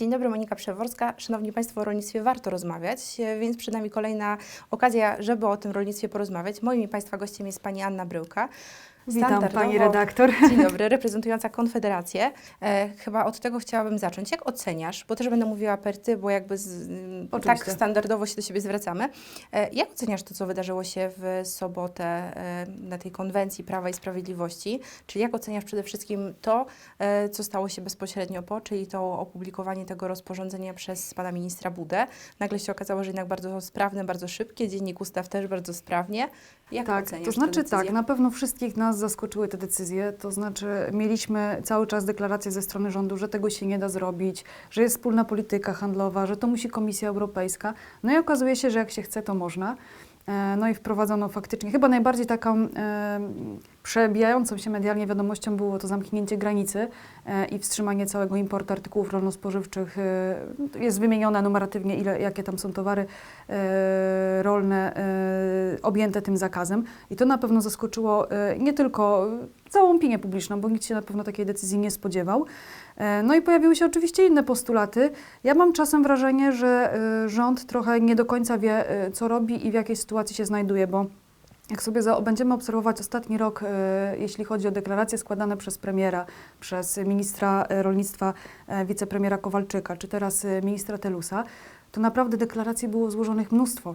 Dzień dobry, Monika Przeworska. Szanowni Państwo, o rolnictwie warto rozmawiać, więc przed nami kolejna okazja, żeby o tym rolnictwie porozmawiać. Moim i Państwa gościem jest Pani Anna Bryłka. Witam Pani redaktor. Dzień dobry, reprezentująca Konfederację. E, chyba od tego chciałabym zacząć. Jak oceniasz, bo też będę mówiła per ty, bo jakby z, m, tak standardowo się do siebie zwracamy. E, jak oceniasz to, co wydarzyło się w sobotę e, na tej konwencji Prawa i Sprawiedliwości? Czyli jak oceniasz przede wszystkim to, e, co stało się bezpośrednio po, czyli to opublikowanie tego rozporządzenia przez pana ministra Budę. Nagle się okazało, że jednak bardzo sprawne, bardzo szybkie, Dziennik Ustaw też bardzo sprawnie. Jak tak, oceniasz to znaczy tak, na pewno wszystkich nas zaskoczyły te decyzje, to znaczy mieliśmy cały czas deklarację ze strony rządu, że tego się nie da zrobić, że jest wspólna polityka handlowa, że to musi Komisja Europejska. No i okazuje się, że jak się chce, to można. E, No i wprowadzono faktycznie, chyba najbardziej taką e, przebijającą się medialnie wiadomością było to zamknięcie granicy e, i wstrzymanie całego importu artykułów rolno-spożywczych. E, jest wymienione numeratywnie, ile, jakie tam są towary e, rolne e, objęte tym zakazem. I to na pewno zaskoczyło e, nie tylko całą opinię publiczną, bo nikt się na pewno takiej decyzji nie spodziewał. E, No i pojawiły się oczywiście inne postulaty. Ja mam czasem wrażenie, że e, rząd trochę nie do końca wie, e, co robi i w jakiej sytuacji się znajduje, bo jak sobie za, będziemy obserwować ostatni rok, e, jeśli chodzi o deklaracje składane przez premiera, przez ministra rolnictwa, e, wicepremiera Kowalczyka, czy teraz ministra Telusa, to naprawdę deklaracji było złożonych mnóstwo.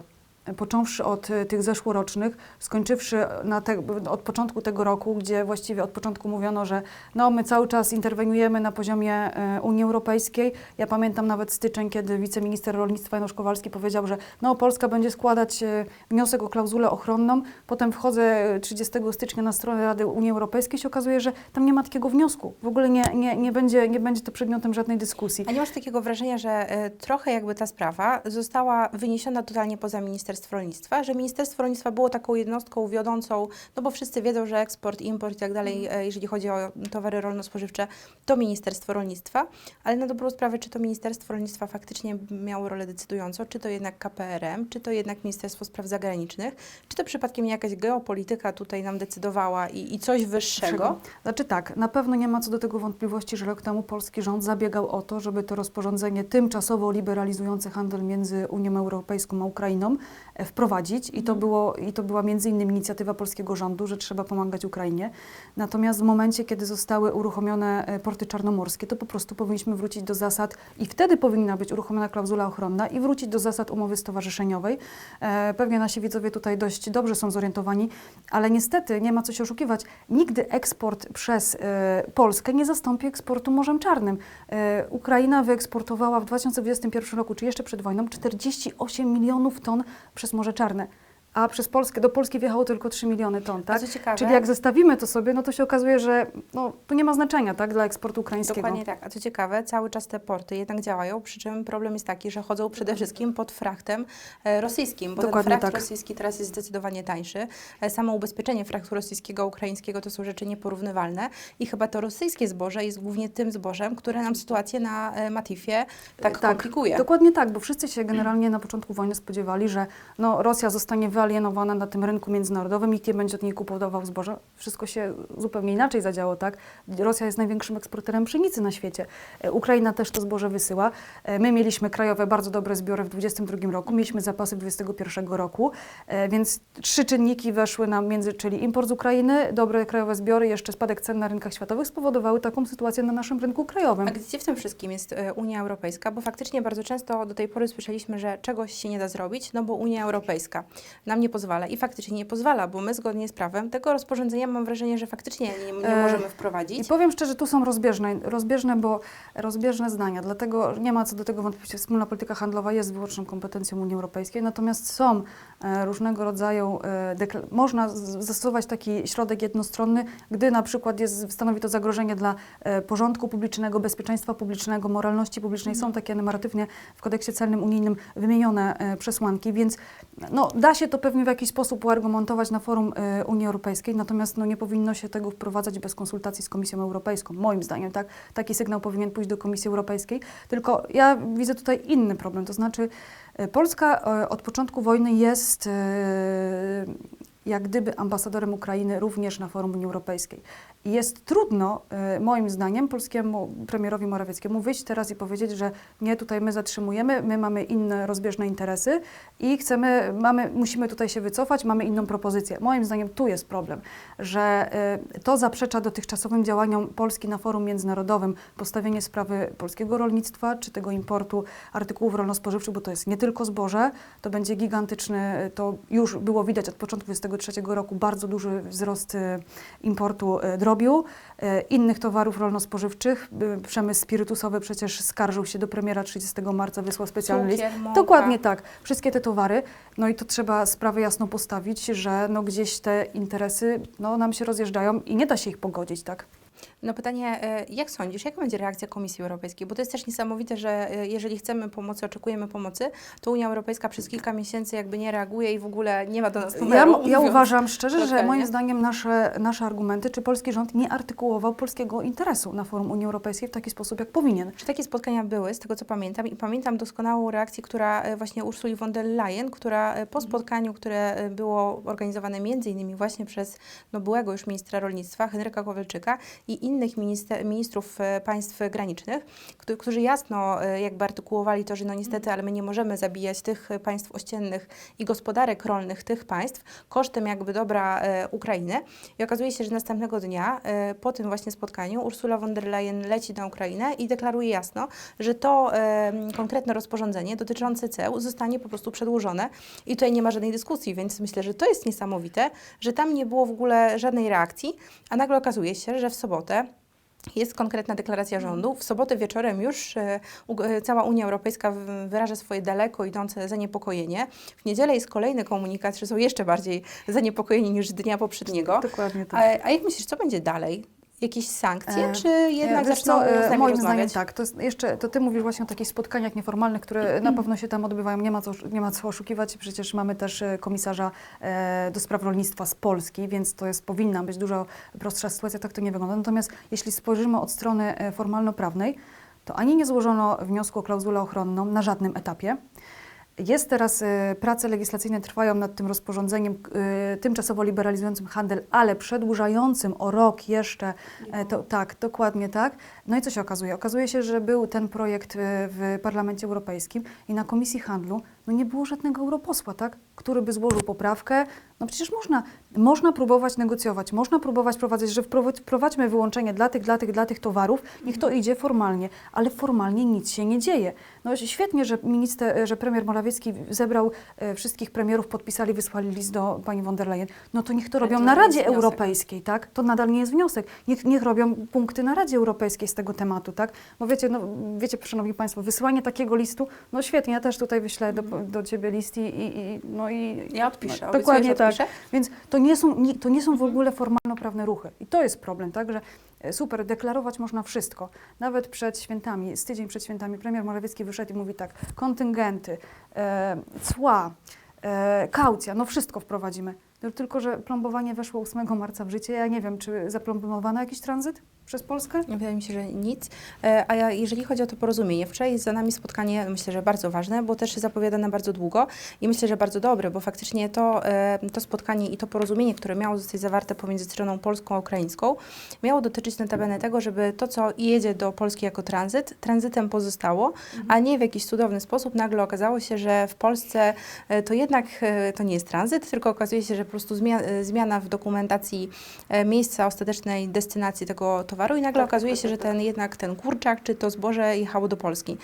Począwszy od e, tych zeszłorocznych, skończywszy te, od początku tego roku, gdzie właściwie od początku mówiono, że no, my cały czas interweniujemy na poziomie e, Unii Europejskiej. Ja pamiętam nawet styczeń, kiedy wiceminister rolnictwa Janusz Kowalski powiedział, że no, Polska będzie składać e, wniosek o klauzulę ochronną. Potem wchodzę e, 30 stycznia na stronę Rady Unii Europejskiej i się okazuje, że tam nie ma takiego wniosku. W ogóle nie, nie, nie, będzie, nie będzie to przedmiotem żadnej dyskusji. A nie masz takiego wrażenia, że trochę jakby ta sprawa została wyniesiona totalnie poza Ministerstwo Rolnictwa, że Ministerstwo Rolnictwa było taką jednostką wiodącą, no bo wszyscy wiedzą, że eksport, import i tak dalej, e, jeżeli chodzi o towary rolno-spożywcze, to Ministerstwo Rolnictwa, ale na dobrą sprawę, czy to Ministerstwo Rolnictwa faktycznie miało rolę decydującą, czy to jednak KPRM, czy to jednak Ministerstwo Spraw Zagranicznych, czy to przypadkiem jakaś geopolityka tutaj nam decydowała i, i coś wyższego? Znaczy tak, na pewno nie ma co do tego wątpliwości, że rok temu polski rząd zabiegał o to, żeby to rozporządzenie tymczasowo liberalizujące handel między Unią Europejską a Ukrainą wprowadzić i to, było, i to była między innymi inicjatywa polskiego rządu, że trzeba pomagać Ukrainie. Natomiast w momencie, kiedy zostały uruchomione e, porty czarnomorskie, to po prostu powinniśmy wrócić do zasad i wtedy powinna być uruchomiona klauzula ochronna i wrócić do zasad umowy stowarzyszeniowej. E, Pewnie nasi widzowie tutaj dość dobrze są zorientowani, ale niestety nie ma co się oszukiwać. Nigdy eksport przez e, Polskę nie zastąpi eksportu Morzem Czarnym. Ukraina wyeksportowała w 2021 roku, czy jeszcze przed wojną, 48 milionów ton przez Morze Czarne. A przez Polskę, do Polski wjechało tylko 3 miliony ton, tak? ciekawe, Czyli jak zestawimy to sobie, no to się okazuje, że no, to nie ma znaczenia, tak, dla eksportu ukraińskiego. Dokładnie tak. A co ciekawe, cały czas te porty jednak działają, przy czym problem jest taki, że chodzą przede wszystkim pod frachtem e, rosyjskim, bo Dokładnie ten fracht tak. rosyjski teraz jest zdecydowanie tańszy. E, Samo ubezpieczenie frachtu rosyjskiego, ukraińskiego to są rzeczy nieporównywalne i chyba to rosyjskie zboże jest głównie tym zbożem, które nam sytuację na e, Matifie tak, komplikuje. Dokładnie tak, bo wszyscy się generalnie na początku wojny spodziewali, że no, Rosja zostanie wyalienowana na tym rynku międzynarodowym, nikt nie będzie od niej kupował zboża. Wszystko się zupełnie inaczej zadziało, tak? Rosja jest największym eksporterem pszenicy na świecie. E, Ukraina też to zboże wysyła. E, My mieliśmy krajowe bardzo dobre zbiory w 2022 roku, mieliśmy zapasy w 2021 roku, e, więc trzy czynniki weszły nam między, czyli import z Ukrainy, dobre krajowe zbiory, jeszcze spadek cen na rynkach światowych spowodowały taką sytuację na naszym rynku krajowym. A gdzie w tym wszystkim jest Unia Europejska? Bo faktycznie bardzo często do tej pory słyszeliśmy, że czegoś się nie da zrobić, no bo Unia Europejska nam nie pozwala. I faktycznie nie pozwala, bo my zgodnie z prawem tego rozporządzenia mam wrażenie, że faktycznie nie, nie E, możemy I wprowadzić. powiem szczerze, tu są rozbieżne, rozbieżne, bo rozbieżne zdania, dlatego nie ma co do tego wątpliwości. Wspólna polityka handlowa jest wyłączną kompetencją Unii Europejskiej, natomiast są e, różnego rodzaju, e, można zastosować taki środek jednostronny, gdy na przykład jest, stanowi to zagrożenie dla porządku publicznego, bezpieczeństwa publicznego, moralności publicznej. Są takie numeratywnie w kodeksie celnym unijnym wymienione przesłanki, więc no, da się to pewnie w jakiś sposób uargumentować na forum e, Unii Europejskiej, natomiast no, nie powinno się tego wprowadzać bez konsultacji z Komisją Europejską. Moim zdaniem tak, taki sygnał powinien pójść do Komisji Europejskiej. Tylko ja widzę tutaj inny problem, to znaczy e, Polska e, od początku wojny jest e, jak gdyby ambasadorem Ukrainy również na forum Unii Europejskiej. Jest trudno, e, moim zdaniem, polskiemu premierowi Morawieckiemu wyjść teraz i powiedzieć, że nie, tutaj my zatrzymujemy, my mamy inne rozbieżne interesy i chcemy, mamy, musimy tutaj się wycofać, mamy inną propozycję. Moim zdaniem tu jest problem, że e, to zaprzecza dotychczasowym działaniom Polski na forum międzynarodowym, postawienie sprawy polskiego rolnictwa czy tego importu artykułów rolno-spożywczych, bo to jest nie tylko zboże, to będzie gigantyczny, to już było widać od początku 2023 roku bardzo duży wzrost e, importu e, drobiu, e, innych towarów rolno-spożywczych. Przemysł spirytusowy przecież skarżył się do premiera 30 marca, wysłał specjalny list. Dokładnie tak. Wszystkie te towary. No i to trzeba sprawę jasno postawić, że no gdzieś te interesy no, nam się rozjeżdżają i nie da się ich pogodzić, tak? No pytanie, e, jak sądzisz, jaka będzie reakcja Komisji Europejskiej? Bo to jest też niesamowite, że e, jeżeli chcemy pomocy, oczekujemy pomocy, to Unia Europejska przez kilka miesięcy jakby nie reaguje i w ogóle nie ma do nas Ja, numeru. ja mówiąc uważam szczerze, że moim zdaniem nasze, nasze argumenty, czy polski rząd nie artykułował polskiego interesu na forum Unii Europejskiej w taki sposób, jak powinien. Czy takie spotkania były, z tego co pamiętam, i pamiętam doskonałą reakcję, która e, właśnie Ursuli von der Leyen, która po spotkaniu, które było organizowane między innymi właśnie przez no, byłego już ministra rolnictwa, Henryka Kowalczyka i innych minister, ministrów e, państw granicznych, którzy, jasno e, jakby artykułowali to, że no niestety, ale my nie możemy zabijać tych państw ościennych i gospodarek rolnych tych państw kosztem jakby dobra e, Ukrainy. I okazuje się, że następnego dnia po tym właśnie spotkaniu Ursula von der Leyen leci na Ukrainę i deklaruje jasno, że to konkretne rozporządzenie dotyczące ceł zostanie po prostu przedłużone i tutaj nie ma żadnej dyskusji, więc myślę, że to jest niesamowite, że tam nie było w ogóle żadnej reakcji, a nagle okazuje się, że w sobotę jest konkretna deklaracja rządu. W sobotę wieczorem już e, e, cała Unia Europejska wyraża swoje daleko idące zaniepokojenie. W niedzielę jest kolejny komunikat, że są jeszcze bardziej zaniepokojeni niż dnia poprzedniego. Dokładnie tak. A, a jak myślisz, co będzie dalej? Jakieś sankcje, E, czy jednak Wiesz zaczną e, nami moim zdaniem tak. To jest jeszcze, to ty mówisz właśnie o takich spotkaniach nieformalnych, które na pewno się tam odbywają. Nie ma co, nie ma co oszukiwać. Przecież mamy też e, komisarza e, do spraw rolnictwa z Polski, więc to jest, powinna być dużo prostsza sytuacja. Tak to nie wygląda. Natomiast jeśli spojrzymy od strony e, formalno-prawnej, to ani nie złożono wniosku o klauzulę ochronną na żadnym etapie. Jest teraz, e, prace legislacyjne trwają nad tym rozporządzeniem e, tymczasowo liberalizującym handel, ale przedłużającym o rok jeszcze, e, to, tak, dokładnie tak. No i co się okazuje? Okazuje się, że był ten projekt e, w Parlamencie Europejskim i na Komisji Handlu no nie było żadnego europosła, tak, który by złożył poprawkę. No przecież można, można próbować negocjować, można próbować prowadzić, że wprowadź- wprowadźmy wyłączenie dla tych, dla tych, dla tych towarów, niech to idzie formalnie, ale formalnie nic się nie dzieje. No świetnie, że, minister, że premier Morawiecki zebrał e, wszystkich premierów, podpisali, wysłali list do pani von der Leyen. No to niech to robią to na Radzie. Europejskiej, tak? To nadal nie jest wniosek. Niech, niech robią punkty na Radzie Europejskiej z tego tematu, tak? Bo wiecie, no, wiecie, szanowni państwo, wysłanie takiego listu, no świetnie, ja też tutaj wyślę do, do ciebie list i, i, no i Ja odpiszę, no, dokładnie tak. odpiszę? Więc to nie są, nie, to nie są w ogóle formalno-prawne ruchy. I to jest problem, tak, że e, super, deklarować można wszystko. Nawet przed świętami, z tydzień przed świętami premier Morawiecki wyszedł i mówi tak, kontyngenty, e, cła, e, kaucja, no wszystko wprowadzimy. No, Tylko, że plombowanie weszło 8 marca w życie. Ja nie wiem, czy zaplombowano jakiś tranzyt przez Polskę? Wydaje mi się, że nic. E, A ja, jeżeli chodzi o to porozumienie, wczoraj jest za nami spotkanie, myślę, że bardzo ważne, bo też zapowiadane bardzo długo i myślę, że bardzo dobre, bo faktycznie to, e, to spotkanie i to porozumienie, które miało zostać zawarte pomiędzy stroną polską a ukraińską, miało dotyczyć notabene tego, żeby to, co jedzie do Polski jako tranzyt, tranzytem pozostało, a nie w jakiś cudowny sposób nagle okazało się, że w Polsce e, to jednak to nie jest tranzyt, tylko okazuje się, że po prostu zmia- zmiana w dokumentacji miejsca ostatecznej destynacji tego towaru i nagle okazuje się, że ten jednak ten kurczak czy to zboże jechało do Polski.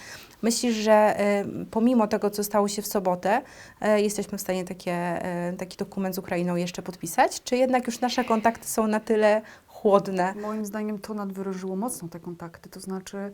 Myślisz, że e, pomimo tego, co stało się w sobotę, e, jesteśmy w stanie takie, e, taki dokument z Ukrainą jeszcze podpisać? Czy jednak już nasze kontakty są na tyle chłodne? Moim zdaniem to nadwyrężyło mocno te kontakty, to znaczy,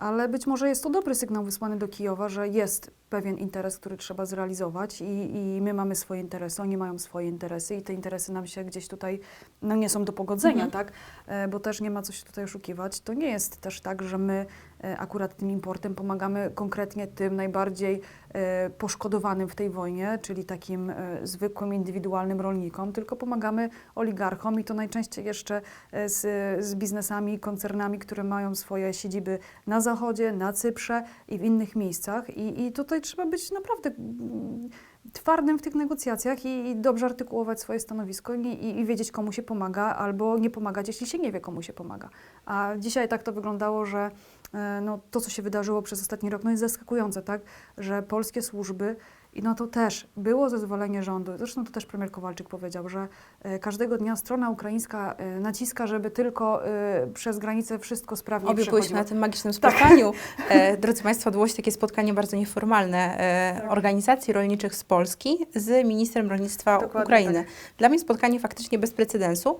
ale być może jest to dobry sygnał wysłany do Kijowa, że jest pewien interes, który trzeba zrealizować i, i my mamy swoje interesy, oni mają swoje interesy i te interesy nam się gdzieś tutaj no, nie są do pogodzenia, Mhm. tak? E, Bo też nie ma co się tutaj oszukiwać. To nie jest też tak, że my akurat tym importem pomagamy konkretnie tym najbardziej e, poszkodowanym w tej wojnie, czyli takim e, zwykłym, indywidualnym rolnikom, tylko pomagamy oligarchom i to najczęściej jeszcze e, z, z biznesami, koncernami, które mają swoje siedziby na Zachodzie, na Cyprze i w innych miejscach. I, i tutaj trzeba być naprawdę mm, twardym w tych negocjacjach i, i dobrze artykułować swoje stanowisko i, i, wiedzieć, komu się pomaga, albo nie pomagać, jeśli się nie wie, komu się pomaga. A dzisiaj tak to wyglądało, że e, no, to, co się wydarzyło przez ostatni rok, no jest zaskakujące, tak? Że polskie służby, i no to też było zezwolenie rządu, zresztą to też premier Kowalczyk powiedział, że e, każdego dnia strona ukraińska e, naciska, żeby tylko e, przez granicę wszystko sprawnie Obie byłyśmy na tym magicznym spotkaniu. E, drodzy Państwo, odbyło się takie spotkanie bardzo nieformalne Tak. organizacji rolniczych z Polski z ministrem rolnictwa Dokładnie Ukrainy. tak. Dla mnie spotkanie faktycznie bez precedensu,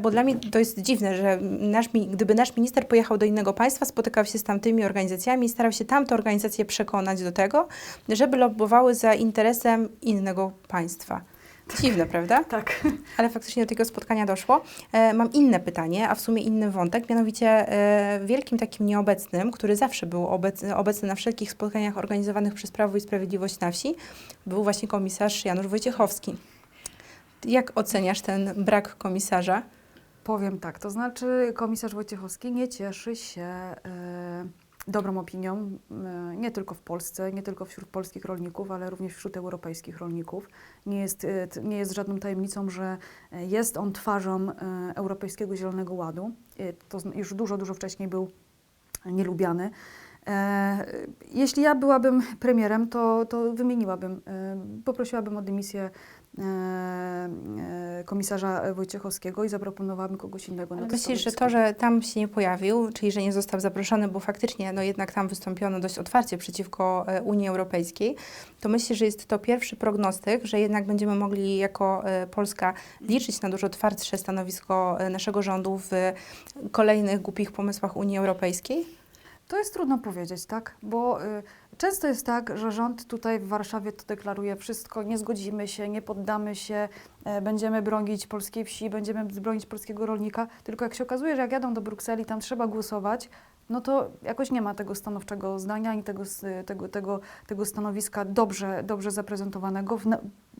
bo dla mnie to jest dziwne, że nasz, gdyby nasz minister pojechał do innego państwa, spotykał się z tamtymi organizacjami i starał się tamte organizacje przekonać do tego, żeby lobbowały za interesem innego państwa. Dziwne, prawda? Tak. Ale faktycznie do tego spotkania doszło. E, mam inne pytanie, a w sumie inny wątek, mianowicie e, wielkim takim nieobecnym, który zawsze był obecny, obecny na wszelkich spotkaniach organizowanych przez Prawo i Sprawiedliwość na wsi, był właśnie komisarz Janusz Wojciechowski. Jak oceniasz ten brak komisarza? Powiem tak, to znaczy komisarz Wojciechowski nie cieszy się e, dobrą opinią, nie tylko w Polsce, nie tylko wśród polskich rolników, ale również wśród europejskich rolników. Nie jest, e, nie jest żadną tajemnicą, że e, jest on twarzą e, Europejskiego Zielonego Ładu. To już dużo, dużo wcześniej był nielubiany. Jeśli ja byłabym premierem, to, to wymieniłabym, poprosiłabym o dymisję komisarza Wojciechowskiego i zaproponowałabym kogoś innego na to Myślisz, że to, że tam się nie pojawił, czyli że nie został zaproszony, bo faktycznie no jednak tam wystąpiono dość otwarcie przeciwko e, Unii Europejskiej, to myślisz, że jest to pierwszy prognostyk, że jednak będziemy mogli jako e, Polska liczyć na dużo twardsze stanowisko e, naszego rządu w kolejnych głupich pomysłach Unii Europejskiej? To jest trudno powiedzieć, tak? Bo y, często jest tak, że rząd tutaj w Warszawie to deklaruje wszystko, nie zgodzimy się, nie poddamy się, e, będziemy bronić polskiej wsi, będziemy bronić polskiego rolnika. Tylko jak się okazuje, że jak jadą do Brukseli, tam trzeba głosować, no to jakoś nie ma tego stanowczego zdania ani tego, tego, tego, tego stanowiska dobrze, dobrze zaprezentowanego w,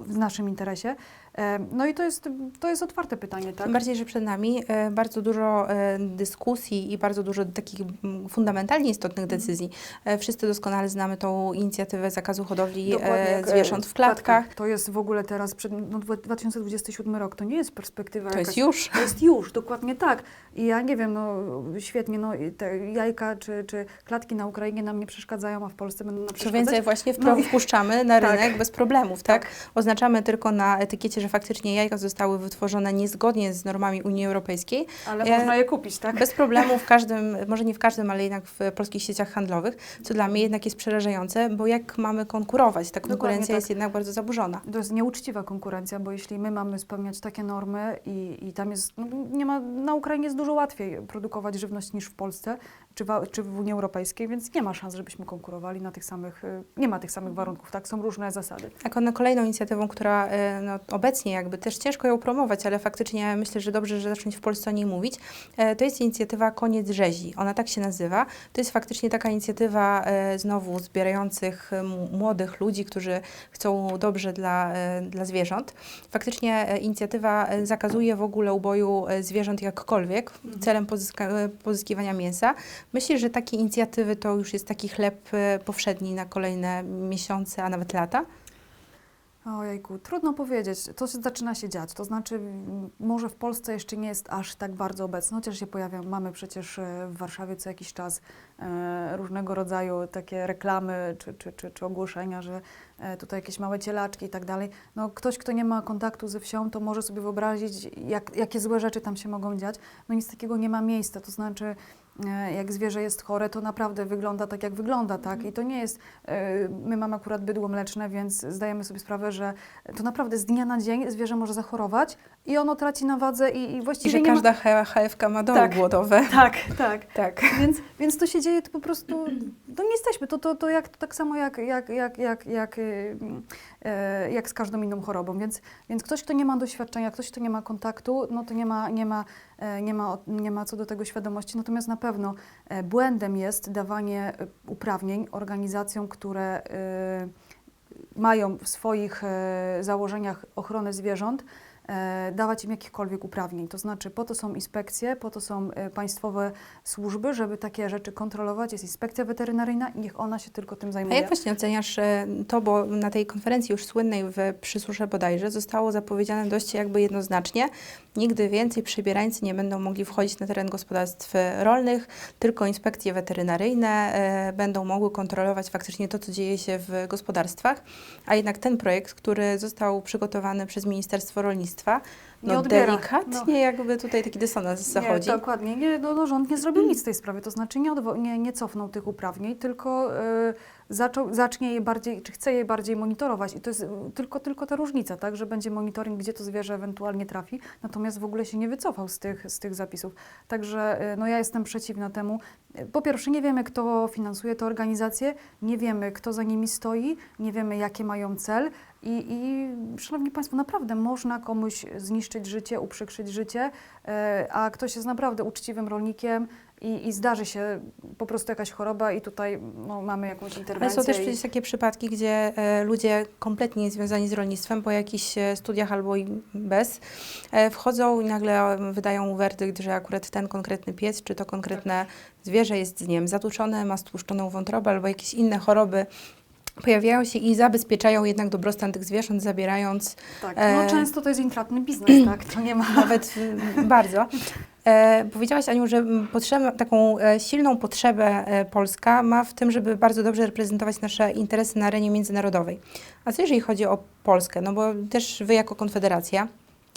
w naszym interesie. E, No i to jest, to jest otwarte pytanie, tak? Tym bardziej, że przed nami e, bardzo dużo e, dyskusji i bardzo dużo takich fundamentalnie istotnych Mhm. decyzji. Wszyscy doskonale znamy tą inicjatywę zakazu hodowli Dokładnie zwierząt w klatkach. To jest w ogóle teraz, przed, no, dwa- 2027 rok, to nie jest perspektywa To jakaś, jest już. To jest już, dokładnie tak. I ja nie wiem, no świetnie, no te jajka czy, czy klatki na Ukrainie nam nie przeszkadzają, a w Polsce będą nam Co przeszkadzać. więcej, właśnie No i- wpuszczamy na Tak. rynek bez problemów, tak? Oznaczamy tylko na etykiecie, że faktycznie jajka zostały wytworzone niezgodnie z normami Unii Europejskiej. Ale Ja- można je kupić, tak? Bez problemu w każdym, może nie w każdym, ale jednak w polskich sieciach handlowych, co dla mnie jednak jest przerażające, bo jak mamy konkurować? Ta konkurencja tak. jest jednak bardzo zaburzona. To jest nieuczciwa konkurencja, bo jeśli my mamy spełniać takie normy i, i tam jest, no, nie ma, na Ukrainie jest dużo łatwiej produkować żywność niż w Polsce czy w, czy w Unii Europejskiej, więc nie ma szans, żebyśmy konkurowali na tych samych, y, nie ma tych samych warunków, tak? Są różne zasady. Jako na kolejną inicjatywą, która e, no, obecnie jakby też ciężko ją promować, ale faktycznie myślę, że dobrze, że zacząć w Polsce o niej mówić, e, to jest inicjatywa Koniec Rzezi. Ona tak się nazywa. To jest faktycznie taka inicjatywa znowu zbierających młodych ludzi, którzy chcą dobrze dla, dla zwierząt. Faktycznie inicjatywa zakazuje w ogóle uboju zwierząt jakkolwiek celem pozyska, pozyskiwania mięsa. Myślę, że takie inicjatywy to już jest taki chleb e, powszedni na kolejne miesiące, a nawet lata. Ojejku, trudno powiedzieć. To się zaczyna się dziać. To znaczy, może w Polsce jeszcze nie jest aż tak bardzo obecne, chociaż się pojawia. Mamy przecież e, w Warszawie co jakiś czas e, różnego rodzaju takie reklamy czy, czy, czy, czy ogłoszenia, że e, tutaj jakieś małe cielaczki i tak dalej. No, ktoś, kto nie ma kontaktu ze wsią, to może sobie wyobrazić, jak, jakie złe rzeczy tam się mogą dziać. No nic takiego nie ma miejsca. To znaczy, jak zwierzę jest chore, to naprawdę wygląda tak, jak wygląda, tak? I to nie jest, e, my mamy akurat bydło mleczne, więc zdajemy sobie sprawę, że to naprawdę z dnia na dzień zwierzę może zachorować i ono traci na wadze i, i I właściwie że nie każda ma... HFK ma doły Tak. głodowe. Tak, tak. Tak. Więc, więc to się dzieje, to po prostu, to nie jesteśmy, to, to, to jak, tak samo jak, jak, jak, jak, jak, y, e, jak z każdą inną chorobą, więc, więc ktoś, kto nie ma doświadczenia, ktoś, kto nie ma kontaktu, no to nie ma, nie ma, e, nie ma, nie ma co do tego świadomości, natomiast na pewno e, błędem jest dawanie e, uprawnień organizacjom, które e, mają w swoich e, założeniach ochronę zwierząt, e, dawać im jakichkolwiek uprawnień. To znaczy po to są inspekcje, po to są e, państwowe służby, żeby takie rzeczy kontrolować. Jest inspekcja weterynaryjna i niech ona się tylko tym A zajmuje. jak właśnie oceniasz e, to, bo na tej konferencji już słynnej w Przysusze bodajże zostało zapowiedziane dość jakby jednoznacznie, nigdy więcej przybierańcy nie będą mogli wchodzić na teren gospodarstw rolnych, tylko inspekcje weterynaryjne e, będą mogły kontrolować faktycznie to, co dzieje się w gospodarstwach, a jednak ten projekt, który został przygotowany przez Ministerstwo Rolnictwa, Nie no odbiera. delikatnie jakby tutaj taki dysonans zachodzi. Nie, dokładnie. Nie, no, no, rząd nie zrobił nic w tej sprawie, to znaczy nie, odwo- nie, nie cofnął tych uprawnień, tylko y, zaczął, zacznie je bardziej, czy chce je bardziej monitorować. I to jest y, tylko, tylko ta różnica, tak, że będzie monitoring, gdzie to zwierzę ewentualnie trafi, natomiast w ogóle się nie wycofał z tych, z tych zapisów. Także y, no, ja jestem przeciwna temu. Y, Po pierwsze, nie wiemy, kto finansuje te organizacje, nie wiemy, kto za nimi stoi, nie wiemy, jakie mają cel. I, I, szanowni Państwo, naprawdę można komuś zniszczyć życie, uprzykrzyć życie, e, a ktoś jest naprawdę uczciwym rolnikiem i, i zdarzy się po prostu jakaś choroba i tutaj no, mamy jakąś Ale interwencję. są też i- przecież takie przypadki, gdzie e, ludzie kompletnie niezwiązani z rolnictwem po jakichś e, studiach albo i bez wchodzą i nagle wydają werdykt, że akurat ten konkretny pies czy to konkretne zwierzę jest nie wiem, zatuczone, ma stłuszczoną wątrobę albo jakieś inne choroby pojawiają się i zabezpieczają jednak dobrostan tych zwierząt, zabierając Tak, e, no często to jest intratny biznes, tak, to nie ma... nawet mm, bardzo. E, powiedziałaś, Aniu, że potrzebę, taką e, silną potrzebę e, Polska ma w tym, żeby bardzo dobrze reprezentować nasze interesy na arenie międzynarodowej. A co jeżeli chodzi o Polskę? No bo też wy jako Konfederacja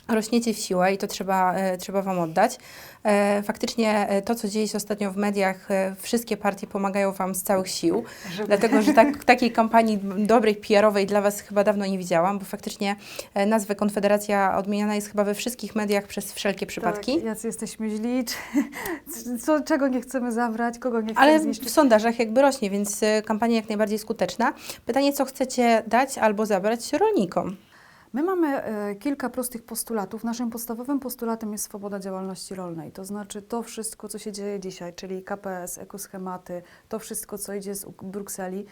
rośniecie w siłę i to trzeba, e, trzeba wam oddać. E, faktycznie e, to, co dzieje się ostatnio w mediach, wszystkie partie pomagają wam z całych sił. Żeby... Dlatego, że tak, takiej kampanii dobrej, PR-owej dla Was chyba dawno nie widziałam, bo faktycznie nazwę Konfederacja odmieniana jest chyba we wszystkich mediach przez wszelkie przypadki. Tak, jacy jesteśmy źli, czy, co, czego nie chcemy zabrać, kogo nie chcemy Ale zniszczyć. w sondażach jakby rośnie, więc kampania jak najbardziej skuteczna. Pytanie, co chcecie dać albo zabrać rolnikom? My mamy e, kilka prostych postulatów. Naszym podstawowym postulatem jest swoboda działalności rolnej. To znaczy to wszystko, co się dzieje dzisiaj, czyli KPS, ekoschematy, to wszystko, co idzie z Uk- Brukseli,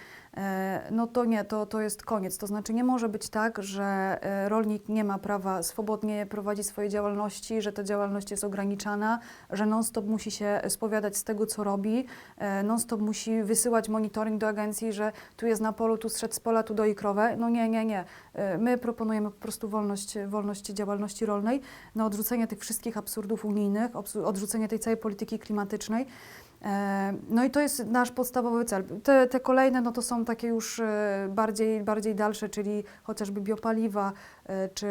no to nie, to, to jest koniec. To znaczy nie może być tak, że e, rolnik nie ma prawa swobodnie prowadzić swojej działalności, że ta działalność jest ograniczana, że non-stop musi się spowiadać z tego, co robi, e, non-stop musi wysyłać monitoring do agencji, że tu jest na polu, tu zszedł z pola, tu doi krowę. No nie, nie, nie. E, My proponujemy po prostu wolność, wolność działalności rolnej, na odrzucenie tych wszystkich absurdów unijnych, odrzucenie tej całej polityki klimatycznej. E, No i to jest nasz podstawowy cel. Te, te kolejne no to są takie już e, bardziej, bardziej dalsze, czyli chociażby biopaliwa, e, czy,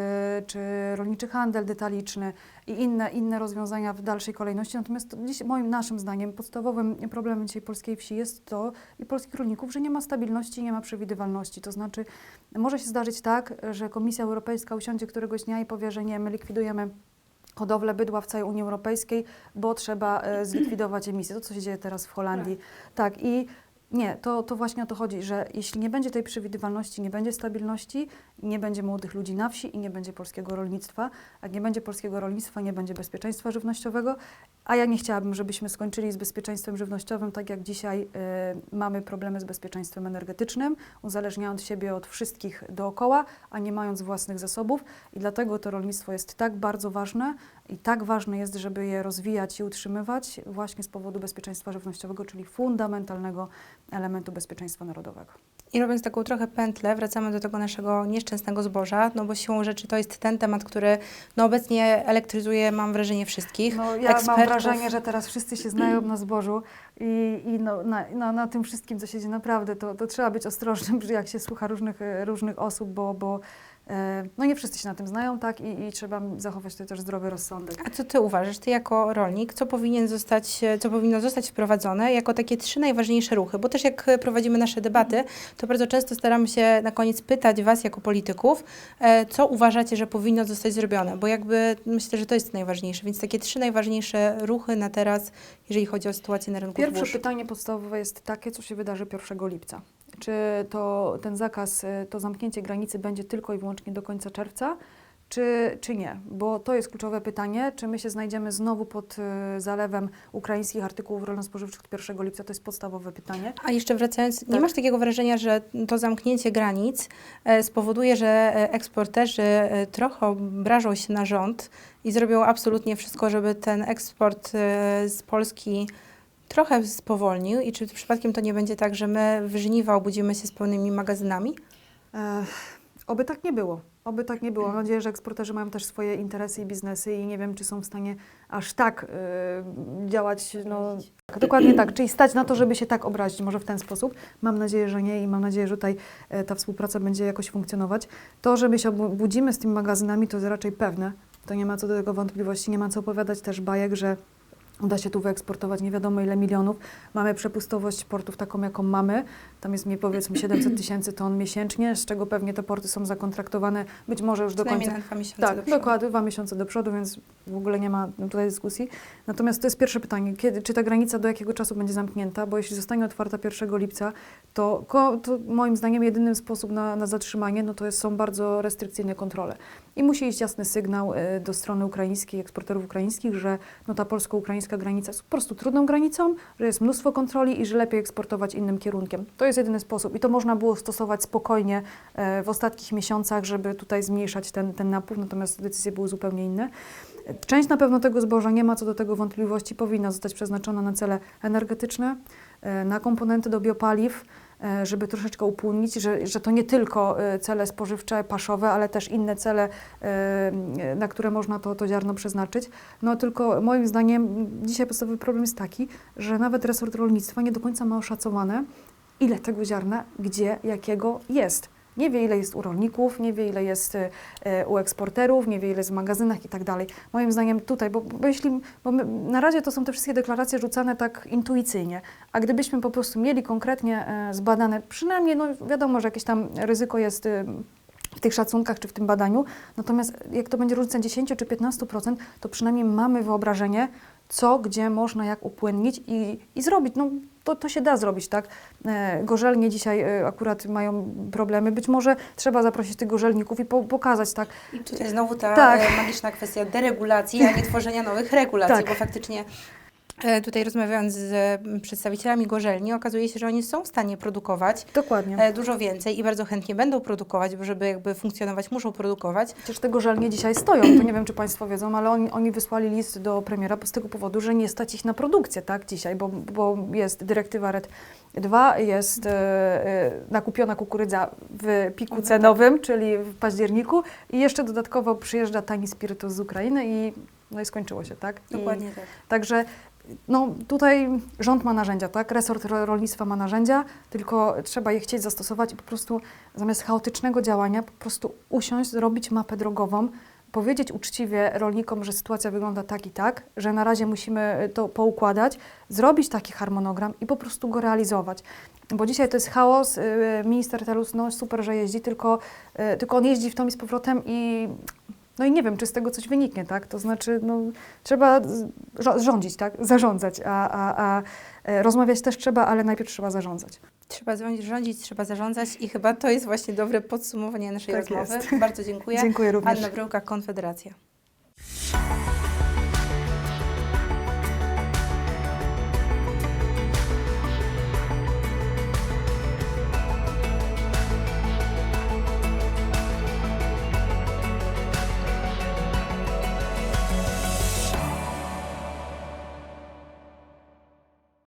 czy rolniczy handel detaliczny i inne, inne rozwiązania w dalszej kolejności. Natomiast to dziś, moim naszym zdaniem podstawowym problemem dzisiaj polskiej wsi jest to i polskich rolników, że nie ma stabilności, nie ma przewidywalności. To znaczy może się zdarzyć tak, że Komisja Europejska usiądzie któregoś dnia i powie, że nie, my likwidujemy hodowlę bydła w całej Unii Europejskiej, bo trzeba e, zlikwidować emisję. To, co się dzieje teraz w Holandii. Tak, i nie, to, to właśnie o to chodzi, że jeśli nie będzie tej przewidywalności, nie będzie stabilności, nie będzie młodych ludzi na wsi i nie będzie polskiego rolnictwa. Jak nie będzie polskiego rolnictwa, nie będzie bezpieczeństwa żywnościowego, a ja nie chciałabym, żebyśmy skończyli z bezpieczeństwem żywnościowym, tak jak dzisiaj e, mamy problemy z bezpieczeństwem energetycznym, uzależniając siebie od wszystkich dookoła, a nie mając własnych zasobów. I dlatego to rolnictwo jest tak bardzo ważne i tak ważne jest, żeby je rozwijać i utrzymywać właśnie z powodu bezpieczeństwa żywnościowego, czyli fundamentalnego elementu bezpieczeństwa narodowego. I robiąc taką trochę pętlę, wracamy do tego naszego nieszczęsnego zboża, no bo siłą rzeczy to jest ten temat, który no obecnie elektryzuje, mam wrażenie, wszystkich. No, ja mam ekspertów. wrażenie, że teraz wszyscy się znają na zbożu i, i no, na, na, na tym wszystkim, co się dzieje naprawdę, to, to trzeba być ostrożnym, jak się słucha różnych, e, różnych osób, bo, bo no nie wszyscy się na tym znają, tak, i, i trzeba zachować tutaj też zdrowy rozsądek. A co ty uważasz, ty jako rolnik, co powinien zostać, co powinno zostać wprowadzone jako takie trzy najważniejsze ruchy? Bo też jak prowadzimy nasze debaty, to bardzo często staramy się na koniec pytać was jako polityków, e, co uważacie, że powinno zostać zrobione, bo jakby myślę, że to jest najważniejsze, więc takie trzy najważniejsze ruchy na teraz, jeżeli chodzi o sytuację na rynku Pierwsze pytanie podstawowe jest takie, co się wydarzy 1 lipca. Czy to ten zakaz, e, to zamknięcie granicy będzie tylko i wyłącznie do końca czerwca, czy, czy nie? Bo to jest kluczowe pytanie, czy my się znajdziemy znowu pod y, zalewem ukraińskich artykułów rolno-spożywczych od 1 lipca, to jest podstawowe pytanie. A jeszcze wracając, nie Tak. masz takiego wrażenia, że to zamknięcie granic e, spowoduje, że e, eksporterzy e, trochę obrażą się na rząd i zrobią absolutnie wszystko, żeby ten eksport e, z Polski trochę spowolnił? I czy przypadkiem to nie będzie tak, że my w żniwa obudzimy się z pełnymi magazynami? E, oby tak nie było. Oby tak nie było. Mam nadzieję, że eksporterzy mają też swoje interesy i biznesy i nie wiem, czy są w stanie aż tak y, działać. No, tak, dokładnie tak, czyli stać na to, żeby się tak obrazić, może w ten sposób. Mam nadzieję, że nie i mam nadzieję, że tutaj e, ta współpraca będzie jakoś funkcjonować. To, że my się obudzimy z tymi magazynami, to jest raczej pewne. To nie ma co do tego wątpliwości, nie ma co opowiadać też bajek, że uda się tu wyeksportować nie wiadomo ile milionów. Mamy przepustowość portów taką, jaką mamy. Tam jest mi powiedzmy 700 tysięcy ton miesięcznie, z czego pewnie te porty są zakontraktowane być może już do końca. na dwa miesiące Tak, do przodu. dokładnie, dwa miesiące do przodu, więc w ogóle nie ma tutaj dyskusji. Natomiast to jest pierwsze pytanie, kiedy, czy ta granica do jakiego czasu będzie zamknięta, bo jeśli zostanie otwarta 1 lipca, to, to moim zdaniem jedynym sposób na, na zatrzymanie no to jest, są bardzo restrykcyjne kontrole. I musi iść jasny sygnał y, do strony ukraińskiej, eksporterów ukraińskich, że no ta polsko-ukraińska granica jest po prostu trudną granicą, że jest mnóstwo kontroli i że lepiej eksportować innym kierunkiem. To jest jedyny sposób i to można było stosować spokojnie e, w ostatnich miesiącach, żeby tutaj zmniejszać ten, ten napływ, natomiast decyzje były zupełnie inne. Część na pewno tego zboża, nie ma co do tego wątpliwości, powinna zostać przeznaczona na cele energetyczne, e, na komponenty do biopaliw, żeby troszeczkę upłynnić, że, że to nie tylko e, cele spożywcze, paszowe, ale też inne cele, e, na które można to, to ziarno przeznaczyć. No tylko moim zdaniem dzisiaj podstawowy problem jest taki, że nawet resort rolnictwa nie do końca ma oszacowane, ile tego ziarna, gdzie, jakiego jest. Nie wie, ile jest u rolników, nie wie, ile jest e, e, u eksporterów, nie wie, ile jest w magazynach i tak dalej. Moim zdaniem tutaj, bo, bo jeśli, bo my, na razie to są te wszystkie deklaracje rzucane tak intuicyjnie, a gdybyśmy po prostu mieli konkretnie e, zbadane, przynajmniej, no wiadomo, że jakieś tam ryzyko jest w tych szacunkach czy w tym badaniu, natomiast jak to będzie różnica 10 czy 15%, to przynajmniej mamy wyobrażenie, co, gdzie można, jak upłynnić i, i zrobić. No, to, to się da zrobić, tak? E, gorzelnie dzisiaj e, akurat mają problemy. Być może trzeba zaprosić tych gorzelników i po, pokazać, tak? I tutaj znowu ta Tak. e, magiczna kwestia deregulacji, a nie tworzenia nowych regulacji, Tak. bo faktycznie tutaj rozmawiając z e, przedstawicielami gorzelni, okazuje się, że oni są w stanie produkować Dokładnie. e, dużo więcej i bardzo chętnie będą produkować, bo żeby jakby funkcjonować, muszą produkować. Przecież te gorzelnie dzisiaj stoją, to nie wiem, czy Państwo wiedzą, ale oni, oni wysłali list do premiera z tego powodu, że nie stać ich na produkcję, tak, dzisiaj, bo, bo jest dyrektywa RED 2, jest e, e, nakupiona kukurydza w piku cenowym, czyli w październiku i jeszcze dodatkowo przyjeżdża tani spirytus z Ukrainy i no i skończyło się, tak? I, Dokładnie tak. Także no, tutaj rząd ma narzędzia, tak? Resort ro- rolnictwa ma narzędzia, tylko trzeba je chcieć zastosować i po prostu zamiast chaotycznego działania po prostu usiąść, zrobić mapę drogową, powiedzieć uczciwie rolnikom, że sytuacja wygląda tak i tak, że na razie musimy to poukładać, zrobić taki harmonogram i po prostu go realizować. Bo dzisiaj to jest chaos, y, minister Telus, no super, że jeździ, tylko, y, tylko on jeździ w tom i z powrotem i no i nie wiem, czy z tego coś wyniknie, tak? To znaczy, no, trzeba rządzić, tak? Zarządzać, a, a, a e, rozmawiać też trzeba, ale najpierw trzeba zarządzać. Trzeba rządzić, rządzić, trzeba zarządzać i chyba to jest właśnie dobre podsumowanie naszej Tak rozmowy. jest. Bardzo dziękuję. Dziękuję również. Anna Bryłka, Konfederacja.